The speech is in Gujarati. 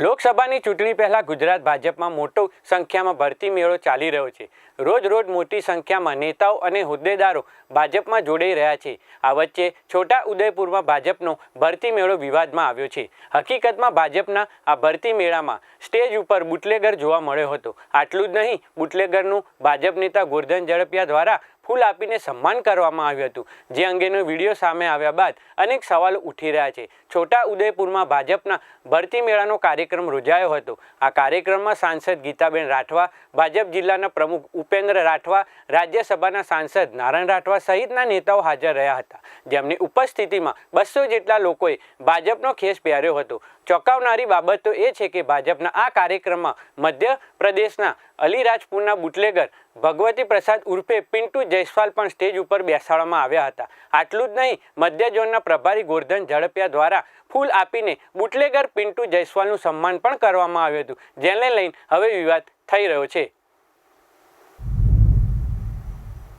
લોકસભાની ચૂંટણી પહેલાં ગુજરાત ભાજપમાં મોટો સંખ્યામાં ભરતી મેળો ચાલી રહ્યો છે. રોજ રોજ મોટી સંખ્યામાં નેતાઓ અને હોદ્દેદારો ભાજપમાં જોડાઈ રહ્યા છે. આ વચ્ચે છોટા ઉદયપુરમાં ભાજપનો ભરતી મેળો વિવાદમાં આવ્યો છે. હકીકતમાં ભાજપના આ ભરતી મેળામાં સ્ટેજ ઉપર બુટલેગર જોવા મળ્યો હતો. આટલું જ નહીં, બુટલેગરનું ભાજપ નેતા ગોરધન ઝડપિયા દ્વારા ફૂલ આપીને સન્માન કરવામાં આવ્યું હતું. જે અંગેનો વીડિયો સામે આવ્યા બાદ અનેક સવાલો ઉઠી રહ્યા છે. છોટા ઉદયપુરમાં ભાજપના ભરતી મેળાનો કાર્યક્રમ યોજાયો હતો. આ કાર્યક્રમમાં સાંસદ ગીતાબેન રાઠવા, ભાજપ જિલ્લાના પ્રમુખ ઉપેન્દ્ર રાઠવા, રાજ્યસભાના સાંસદ નારાયણ રાઠવા સહિતના નેતાઓ હાજર રહ્યા હતા. જેમની ઉપસ્થિતિમાં બસો જેટલા લોકોએ ભાજપનો ખેસ પહેર્યો હતો. ચોંકાવનારી બાબત તો એ છે કે ભાજપના આ કાર્યક્રમમાં મધ્ય પ્રદેશના અલીરાજપુરના બુટલેગર ભગવતી પ્રસાદ ઉર્ફે પિન્ટુ જયસ્વાલ પણ સ્ટેજ ઉપર બેસાડવામાં આવ્યા હતા. આટલું જ નહીં, મધ્ય ઝોનના પ્રભારી ગોરધન ઝડપિયા દ્વારા ફૂલ આપીને બુટલેગર પિન્ટુ જયસ્વાલનું સન્માન પણ કરવામાં આવ્યું હતું, જેને લઈને હવે વિવાદ થઈ રહ્યો છે.